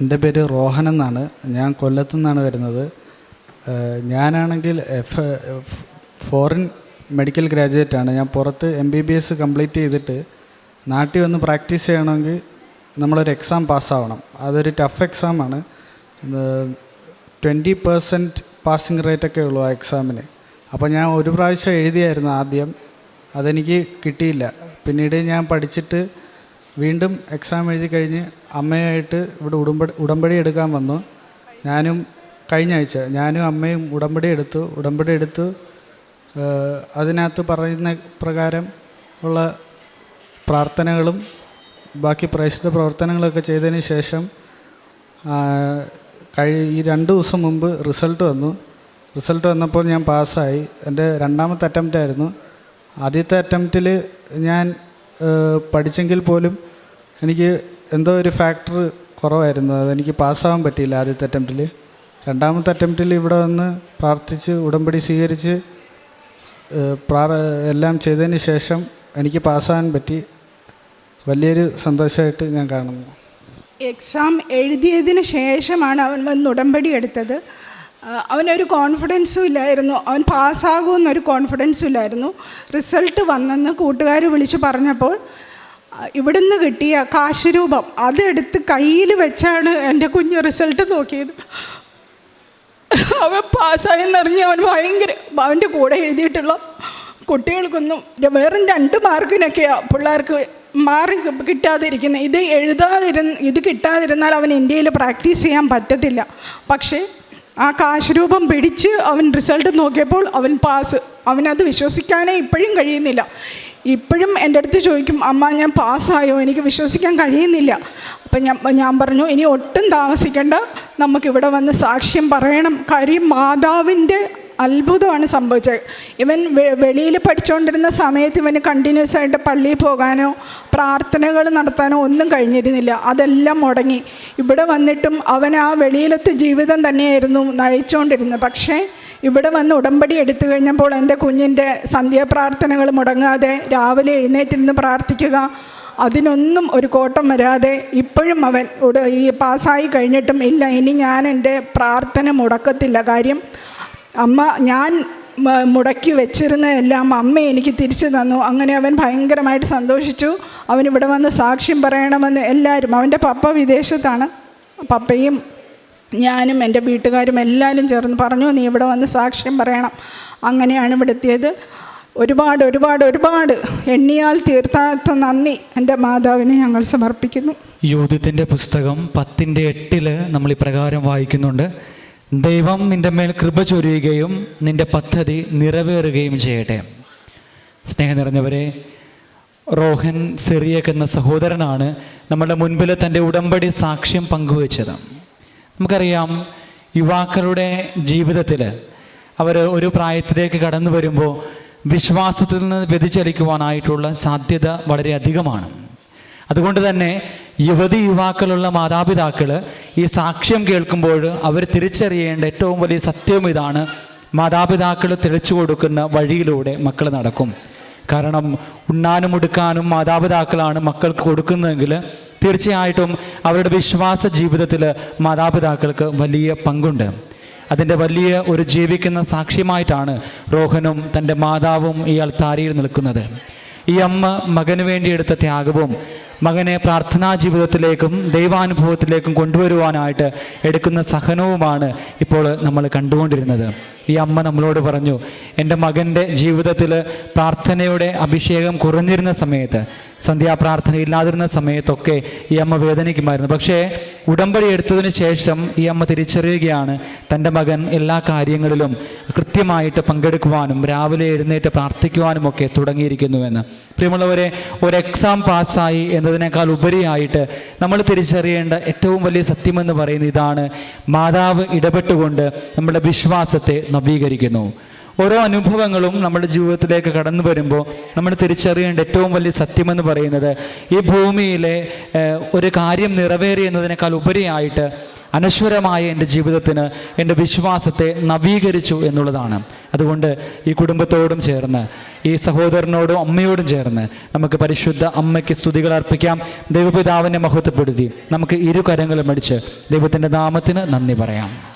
എന്റെ പേര് റോഹൻ എന്നാണ്. ഞാൻ കൊല്ലത്തു നിന്നാണ് വരുന്നത്. ഞാനാണെങ്കിൽ എഫ് ഫോറിൻ മെഡിക്കൽ ഗ്രാജുവേറ്റ് ആണ്. ഞാൻ പുറത്ത് M B B S complete ചെയ്തിട്ട് നാട്ടിൽ വന്ന് പ്രാക്ടീസ് ചെയ്യണമെങ്കിൽ നമ്മളൊരു എക്സാം പാസ്സാവണം. അതൊരു ടഫ് എക്സാമാണ് ട്വന്റി പെർസെന്റ് പാസിങ് റേറ്റൊക്കെ ഉള്ളൂ ആ എക്സാമിന്. അപ്പോൾ ഞാൻ ഒരു പ്രാവശ്യം എഴുതിയായിരുന്നു ആദ്യം. അതെനിക്ക് കിട്ടിയില്ല. പിന്നീട് ഞാൻ പഠിച്ചിട്ട് വീണ്ടും എക്സാം എഴുതി കഴിഞ്ഞ് അമ്മയായിട്ട് ഇവിടെ ഉടമ്പടി ഉടമ്പടി എടുക്കാൻ വന്നു. ഞാനും കഴിഞ്ഞ ആഴ്ച ഞാനും അമ്മയും ഉടമ്പടി എടുത്തു. ഉടമ്പടി എടുത്തു അതിനകത്ത് പറയുന്ന പ്രകാരം ഉള്ള പ്രാർത്ഥനകളും ബാക്കി പ്രേക്ഷിത പ്രവർത്തനങ്ങളൊക്കെ ചെയ്തതിന് ശേഷം കഴി ഈ രണ്ട് ദിവസം മുമ്പ് റിസൾട്ട് വന്നു. റിസൾട്ട് വന്നപ്പോൾ ഞാൻ പാസ്സായി. എന്റെ രണ്ടാമത്തെ അറ്റംപ്റ്റ് ആയിരുന്നു ആദ്യത്തെ അറ്റംപ്റ്റിൽ ഞാൻ പഠിച്ചെങ്കിൽ പോലും എനിക്ക് എന്തോ ഒരു ഫാക്ടർ കുറവായിരുന്നു. അതെനിക്ക് പാസ്സാവാൻ പറ്റിയില്ല ആദ്യത്തെ അറ്റംപ്റ്റിൽ രണ്ടാമത്തെ അറ്റംപ്റ്റിൽ ഇവിടെ വന്ന് പ്രാർത്ഥിച്ച് ഉടമ്പടി സ്വീകരിച്ച് എല്ലാം ചെയ്തതിന് ശേഷം എനിക്ക് പാസ്സാകാൻ പറ്റി. വലിയൊരു സന്തോഷമായിട്ട് ഞാൻ കാണുന്നു. എക്സാം എഴുതിയതിന് ശേഷമാണ് അവൻ വന്ന് ഉടമ്പടി എടുത്തത്. അവനൊരു കോൺഫിഡൻസും ഇല്ലായിരുന്നു. അവൻ പാസ്സാകുമെന്നൊരു കോൺഫിഡൻസും ഇല്ലായിരുന്നു. റിസൾട്ട് വന്നെന്ന് കൂട്ടുകാർ വിളിച്ച് പറഞ്ഞപ്പോൾ ഇവിടുന്ന് കിട്ടിയ കാശുരൂപം അതെടുത്ത് കയ്യിൽ വെച്ചാണ് എന്റെ കുഞ്ഞ് റിസൾട്ട് നോക്കിയത്. അവൻ പാസ്സായെന്നറിഞ്ഞ് അവൻ ഭയങ്കര അവന്റെ കൂടെ എഴുതിയിട്ടുള്ള കുട്ടികൾക്കൊന്നും വെറും രണ്ട് മാർക്കിനൊക്കെയാണ് പിള്ളേർക്ക് മാറി കിട്ടാതിരിക്കുന്നത് ഇത് എഴുതാതിരുന്ന് ഇത് കിട്ടാതിരുന്നാൽ അവൻ ഇന്ത്യയിൽ പ്രാക്ടീസ് ചെയ്യാൻ പറ്റത്തില്ല. പക്ഷേ ആ കാശുരൂപം പിടിച്ച് അവൻ റിസൾട്ട് നോക്കിയപ്പോൾ അവൻ പാസ്. അവനത് വിശ്വസിക്കാനേ ഇപ്പോഴും കഴിയുന്നില്ല. ഇപ്പോഴും എന്റെ അടുത്ത് ചോദിക്കും അമ്മ ഞാൻ പാസ്സായോ? എനിക്ക് വിശ്വസിക്കാൻ കഴിയുന്നില്ല. അപ്പം ഞാൻ ഞാൻ പറഞ്ഞു ഇനി ഒട്ടും താമസിക്കേണ്ട. നമുക്കിവിടെ വന്ന് സാക്ഷ്യം പറയണം. കാര്യം മാതാവിന്റെ അത്ഭുതമാണ് സംഭവിച്ചത്. ഇവൻ വെളിയിൽ പഠിച്ചുകൊണ്ടിരുന്ന സമയത്ത് ഇവന് കണ്ടിന്യൂസ് ആയിട്ട് പള്ളിയിൽ പോകാനോ പ്രാർത്ഥനകൾ നടത്താനോ ഒന്നും കഴിഞ്ഞിരുന്നില്ല. അതെല്ലാം മുടങ്ങി. ഇവിടെ വന്നിട്ടും അവൻ ആ വെളിയിലത്തെ ജീവിതം തന്നെയായിരുന്നു നയിച്ചുകൊണ്ടിരുന്നത്. പക്ഷേ ഇവിടെ വന്ന് ഉടമ്പടി എടുത്തു കഴിഞ്ഞപ്പോൾ എന്റെ കുഞ്ഞിന്റെ സന്ധ്യാപ്രാർത്ഥനകൾ മുടങ്ങാതെ രാവിലെ എഴുന്നേറ്റിരുന്ന് പ്രാർത്ഥിക്കുക അതിനൊന്നും ഒരു കോട്ടം വരാതെ ഇപ്പോഴും അവൻ ഈ പാസ്സായി കഴിഞ്ഞിട്ടും ഇല്ല. ഇനി ഞാൻ എന്റെ പ്രാർത്ഥന മുടക്കത്തില്ല. കാര്യം അമ്മ ഞാൻ മുടക്കി വെച്ചിരുന്നതെല്ലാം അമ്മ എനിക്ക് തിരിച്ചു തന്നു. അങ്ങനെ അവൻ ഭയങ്കരമായിട്ട് സന്തോഷിച്ചു. അവൻ ഇവിടെ വന്ന് സാക്ഷ്യം പറയണമെന്ന് എല്ലാവരും അവന്റെ പപ്പ വിദേശത്താണ്. പപ്പയും ഞാനും എന്റെ വീട്ടുകാരും എല്ലാവരും ചേർന്ന് പറഞ്ഞു നീ ഇവിടെ വന്ന് സാക്ഷ്യം പറയണം. അങ്ങനെയാണ് ഇവിടെ എത്തിയത്. ഒരുപാട് ഒരുപാട് ഒരുപാട് എണ്ണിയാൽ തീർത്ഥാത്ത നന്ദി എന്റെ മാതാവിനെ ഞങ്ങൾ സമർപ്പിക്കുന്നു. യൂതിത്തിന്റെ പുസ്തകം പത്തിന്റെ എട്ടിൽ നമ്മൾ ഇപ്രകാരം വായിക്കുന്നുണ്ട്. ദൈവം നിന്റെ മേൽ കൃപ ചൊരിയുകയും നിന്റെ പദ്ധതി നിറവേറുകയും ചെയ്യട്ടെ. സ്നേഹം നിറഞ്ഞവരെ റോഹൻ സിറിയക്ക് എന്ന സഹോദരനാണ് നമ്മുടെ മുൻപിൽ തന്റെ ഉടമ്പടി സാക്ഷ്യം പങ്കുവച്ചത്. നമുക്കറിയാം യുവാക്കളുടെ ജീവിതത്തിൽ അവർ ഒരു പ്രായത്തിലേക്ക് കടന്നു വരുമ്പോൾ വിശ്വാസത്തിൽ നിന്ന് വ്യതിചലിക്കുവാനായിട്ടുള്ള സാധ്യത വളരെ അധികമാണ്. അതുകൊണ്ട് തന്നെ യുവതി യുവാക്കളുള്ള മാതാപിതാക്കൾ ഈ സാക്ഷ്യം കേൾക്കുമ്പോൾ അവർ തിരിച്ചറിയേണ്ട ഏറ്റവും വലിയ സത്യവും ഇതാണ് മാതാപിതാക്കൾ തെളിച്ചു കൊടുക്കുന്ന വഴിയിലൂടെ മക്കൾ നടക്കും. കാരണം ഉണ്ണാനും ഉടുക്കാനും മാതാപിതാക്കളാണ് മക്കൾക്ക് കൊടുക്കുന്നതെങ്കിൽ തീർച്ചയായിട്ടും അവരുടെ വിശ്വാസ ജീവിതത്തിൽ മാതാപിതാക്കൾക്ക് വലിയ പങ്കുണ്ട്. അതിന്റെ വലിയ ഒരു ജീവിക്കുന്ന സാക്ഷ്യമായിട്ടാണ് രോഹനും തന്റെ മാതാവും ഈ അൾത്താരിയിൽ നിൽക്കുന്നത്. ഈ അമ്മ മകന് വേണ്ടി എടുത്ത ത്യാഗവും മകനെ പ്രാർത്ഥനാ ജീവിതത്തിലേക്കും ദൈവാനുഭവത്തിലേക്കും കൊണ്ടുവരുവാനായിട്ട് എടുക്കുന്ന സഹനവുമാണ് ഇപ്പോൾ നമ്മൾ കണ്ടുകൊണ്ടിരുന്നത്. ഈ അമ്മ നമ്മളോട് പറഞ്ഞു എന്റെ മകന്റെ ജീവിതത്തിൽ പ്രാർത്ഥനയുടെ അഭിഷേകം കുറഞ്ഞിരുന്ന സമയത്ത് സന്ധ്യാപ്രാർത്ഥന ഇല്ലാതിരുന്ന സമയത്തൊക്കെ ഈ അമ്മ വേദനിക്കുമായിരുന്നു. പക്ഷേ ഉടമ്പടി എടുത്തതിന് ശേഷം ഈ അമ്മ തിരിച്ചറിയുകയാണ് തന്റെ മകൻ എല്ലാ കാര്യങ്ങളിലും കൃത്യമായിട്ട് പങ്കെടുക്കുവാനും രാവിലെ എഴുന്നേറ്റ് പ്രാർത്ഥിക്കുവാനും ഒക്കെ തുടങ്ങിയിരിക്കുന്നുവെന്ന്. പ്രിയമുള്ളവരെ ഒരു എക്സാം പാസ്സായി എന്നതിനേക്കാൾ ഉപരിയായിട്ട് നമ്മൾ തിരിച്ചറിയേണ്ട ഏറ്റവും വലിയ സത്യമെന്ന് പറയുന്നത് ഇതാണ് മാതാവ് ഇടപെട്ടുകൊണ്ട് നമ്മുടെ വിശ്വാസത്തെ നവീകരിക്കുന്നു. ഓരോ അനുഭവങ്ങളും നമ്മുടെ ജീവിതത്തിലേക്ക് കടന്നു വരുമ്പോൾ നമ്മൾ തിരിച്ചറിയേണ്ട ഏറ്റവും വലിയ സത്യമെന്ന് പറയുന്നത് ഈ ഭൂമിയിലെ ഒരു കാര്യം നിറവേറി എന്നതിനേക്കാൾ ഉപരിയായിട്ട് അനശ്വരമായ എന്റെ ജീവിതത്തിന് എന്റെ വിശ്വാസത്തെ നവീകരിച്ചു എന്നുള്ളതാണ്. അതുകൊണ്ട് ഈ കുടുംബത്തോടും ചേർന്ന് ഈ സഹോദരനോടും അമ്മയോടും ചേർന്ന് നമുക്ക് പരിശുദ്ധ അമ്മയ്ക്ക് സ്തുതികൾ അർപ്പിക്കാം. ദൈവപിതാവിനെ മഹത്വപ്പെടുത്തി നമുക്ക് ഇരു കരങ്ങളും അടിച്ച് ദൈവത്തിന്റെ നാമത്തിന് നന്ദി പറയാം.